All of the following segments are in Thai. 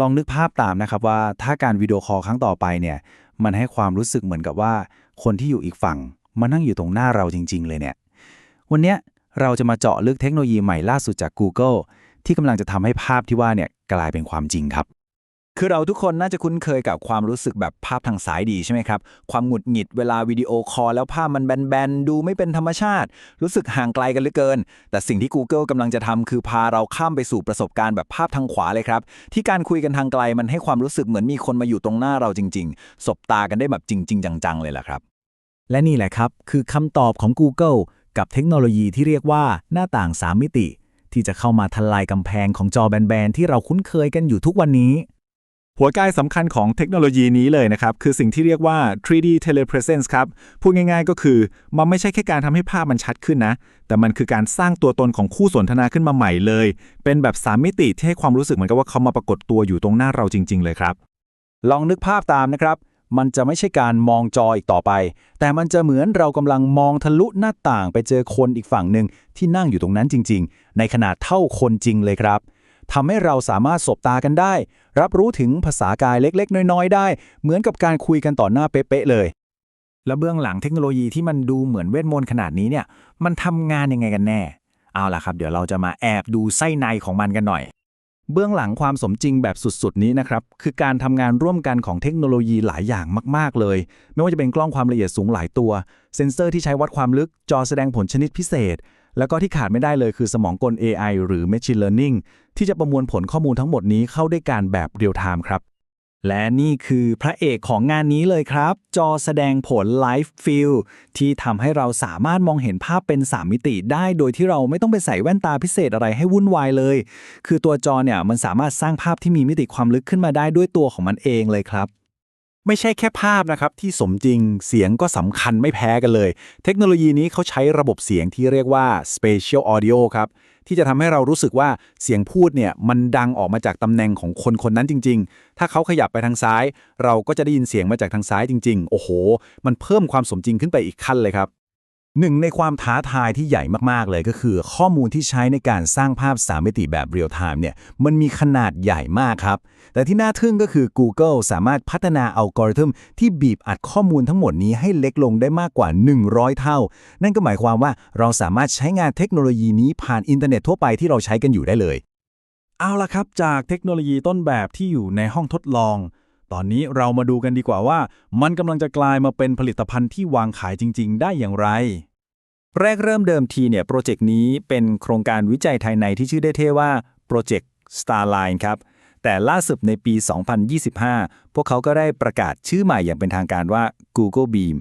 ลองนึกภาพตามนะครับว่าถ้าการวิดีโอคอลครั้งต่อไปเนี่ยมันให้ความรู้สึกเหมือนกับว่า คนที่อยู่อีกฝั่งมานั่งอยู่ตรงหน้าเราจริง ๆ เลยเนี่ย วันเนี้ยเราจะมาเจาะลึกเทคโนโลยีใหม่ล่าสุดจาก Google ที่กำลังจะทำให้ภาพที่ว่าเนี่ยกลายเป็นความจริงครับ คือเราทุกคนน่าจะคุ้นเคยกับความรู้สึกแบบภาพทางสายดีใช่ไหมครับ ความหงุดหงิดเวลาวิดีโอคอลแล้วภาพมันแบนๆ ดูไม่เป็นธรรมชาติ รู้สึกห่างไกลกันเหลือเกิน แต่สิ่งที่ Google กำลังจะทำคือพาเราข้ามไปสู่ประสบการณ์แบบภาพทางขวาเลยครับ ที่การคุยกันทางไกลมันให้ความรู้สึกเหมือนมีคนมาอยู่ตรงหน้าเราจริง ๆ สบตากันได้แบบจริง ๆ จังๆ เลยล่ะครับ และนี่แหละครับคือคำตอบของ Google กับเทคโนโลยีที่เรียกว่าหน้าต่าง 3 มิติ ที่จะเข้ามาทลายกำแพงของจอแบนๆที่เราคุ้นเคยกันอยู่ทุกวันนี้ หัวกายสำคัญของเทคโนโลยีนี้เลยนะครับ คือสิ่งที่เรียกว่า 3D telepresence ครับ พูดง่ายๆก็คือ มันไม่ใช่แค่การทำให้ภาพมันชัดขึ้นนะ แต่มันคือการสร้างตัวตนของคู่สนทนาขึ้นมาใหม่เลย เป็นแบบ 3 มิติที่ให้ความรู้สึกเหมือนกับว่าเขามาปรากฏตัวอยู่ตรงหน้าเราจริง ๆ เลยครับ ลองนึกภาพตามนะครับ มันจะไม่ใช่การมองจออีกต่อไป แต่มันจะเหมือนเรากำลังมองทะลุหน้าต่าง ไปเจอคนอีกฝั่งหนึ่งที่นั่งอยู่ตรงนั้นจริง ๆ ในขนาดเท่าคนจริงเลยครับ ทำให้เราสามารถสบตากันได้ รับรู้ถึงภาษากายเล็กๆ น้อยๆ ได้ เหมือนกับการคุยกันต่อหน้าเป๊ะๆเลย แล้วเบื้องหลังเทคโนโลยีที่มันดูเหมือนเวทมนต์ขนาดนี้เนี่ย มันทำงานยังไงกันแน่ เอาล่ะครับ เดี๋ยวเราจะมาแอบดูไส้ในของมันกันหน่อย เบื้องหลังความสมจริงแบบสุดๆ นี้นะครับ คือการทำงานร่วมกันของเทคโนโลยีหลายอย่างมากๆ เลย ไม่ว่าจะเป็นกล้องความละเอียดสูงหลายตัว เซ็นเซอร์ที่ใช้วัดความลึก จอแสดงผลชนิดพิเศษ แล้วก็ที่ขาดไม่ได้เลยคือสมองกล AI หรือ Machine Learning ที่จะประมวลผลข้อมูลทั้งหมดนี้เข้าด้วยการแบบเรียลไทม์ครับ และนี่คือพระเอกของงานนี้เลยครับ จอแสดงผล Live View ที่ทำให้เราสามารถมองเห็นภาพเป็น 3 มิติได้ โดยที่เราไม่ต้องไปใส่แว่นตาพิเศษอะไรให้วุ่นวายเลย คือตัวจอเนี่ยมันสามารถสร้างภาพที่มีมิติความลึกขึ้นมาได้ด้วยตัวของมันเองเลยครับ ไม่ใช่แค่ภาพนะครับที่สมจริงเสียงก็สำคัญไม่แพ้กันเลย เทคโนโลยีนี้เขาใช้ระบบเสียงที่เรียกว่า Spatial Audio ครับที่จะทำให้เรารู้สึกว่าเสียงพูดเนี่ยมันดังออกมาจากตำแหน่งของคนคนนั้นจริง ๆ ถ้าเขาขยับไปทางซ้าย เราก็จะได้ยินเสียงมาจากทางซ้ายจริง ๆ โอ้โห มันเพิ่มความสมจริงขึ้นไปอีกขั้นเลยครับ หนึ่งในความท้าทายที่ใหญ่มาก ๆ เลยก็คือ ข้อมูลที่ใช้ในการสร้างภาพ3มิติแบบเรียลไทม์เนี่ยมันมีขนาดใหญ่มากครับ แต่ที่น่าทึ่งก็คือ Google สามารถพัฒนาอัลกอริทึมที่บีบอัดข้อมูลทั้งหมดนี้ให้เล็กลงได้มากกว่า 100 เท่า นั่นก็หมายความว่าเราสามารถใช้งานเทคโนโลยีนี้ผ่านอินเทอร์เน็ตทั่วไปที่เราใช้กันอยู่ได้เลย เอาละครับ จากเทคโนโลยีต้นแบบที่อยู่ในห้องทดลอง ตอนนี้เรามาดูกันดีกว่าว่า มันกำลังจะกลายมาเป็นผลิตภัณฑ์ที่วางขายจริง ๆ ได้อย่างไร แรกเริ่มเดิมทีเนี่ยโปรเจกต์นี้เป็นโครงการวิจัยภายในที่ชื่อได้เท่ว่าโปรเจกต์ Starline ครับ แต่ล่าสุดในปี 2025 พวกเขาก็ได้ประกาศชื่อใหม่อย่างเป็นทางการว่า Google Beam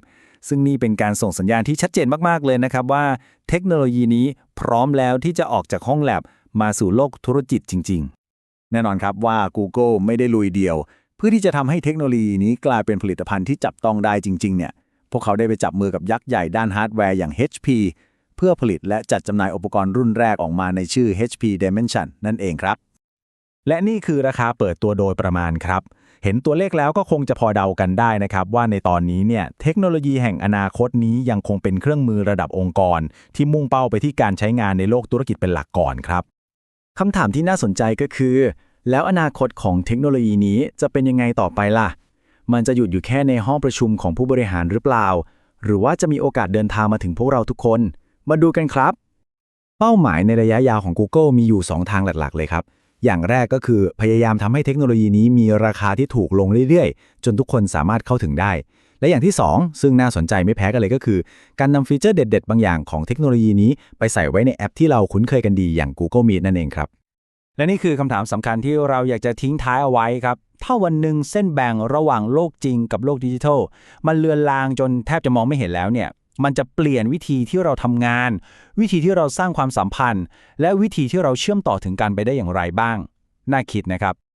ซึ่งนี่เป็นการส่งสัญญาณที่ชัดเจนมาก ๆ เลยนะครับว่า เทคโนโลยีนี้พร้อมแล้วที่จะออกจากห้องแลบมาสู่โลกธุรกิจจริง ๆ แน่นอนครับว่า Google ไม่ได้ลุยเดียว เพื่อที่จะทำให้เทคโนโลยีนี้กลายเป็นผลิตภัณฑ์ที่จับต้องได้จริง ๆ เนี่ย พวกเขาได้ไปจับมือกับยักษ์ใหญ่ด้านฮาร์ดแวร์อย่าง HP เพื่อผลิตและจัดจำหน่ายอุปกรณ์รุ่นแรกออกมาในชื่อ HP Dimension นั่นเองครับ และนี่คือราคาเปิดตัวโดยประมาณครับ เห็นตัวเลขแล้วก็คงจะพอเดากันได้นะครับ ว่าในตอนนี้เนี่ยเทคโนโลยีแห่งอนาคตนี้ยังคงเป็นเครื่องมือระดับองค์กร ที่มุ่งเป้าไปที่การใช้งานในโลกธุรกิจเป็นหลักก่อนครับคำถามที่น่าสนใจก็คือ แล้วอนาคตของเทคโนโลยีนี้จะเป็นยังไงต่อไปล่ะ มันจะหยุดอยู่แค่ในห้องประชุมของผู้บริหารหรือเปล่า หรือว่าจะมีโอกาสเดินทางมาถึงพวกเราทุกคน มาดูกันครับ เป้าหมายในระยะยาวของ Google มีอยู่ 2 ทางหลัก ๆ เลยครับ อย่างแรกก็คือพยายามทำให้เทคโนโลยีนี้มีราคาที่ถูกลงเรื่อยๆ จนทุกคนสามารถเข้าถึงได้ และอย่างที่ 2 ซึ่งน่าสนใจไม่แพ้กันเลยก็คือ การนำฟีเจอร์เด็ด ๆ บางอย่างของเทคโนโลยีนี้ไปใส่ไว้ในแอปที่เราคุ้นเคยกันดีอย่าง Google Meet นั่นเองครับ และนี่คือคำถามสำคัญที่เราอยากจะทิ้งท้ายเอาไว้ครับ ถ้าวันหนึ่งเส้นแบ่งระหว่างโลกจริงกับโลกดิจิทัล มันเลือนลางจนแทบจะมองไม่เห็นแล้วเนี่ย มันจะเปลี่ยนวิธีที่เราทำงาน วิธีที่เราสร้างความสัมพันธ์ และวิธีที่เราเชื่อมต่อถึงกันไปได้อย่างไรบ้าง น่าคิดนะครับ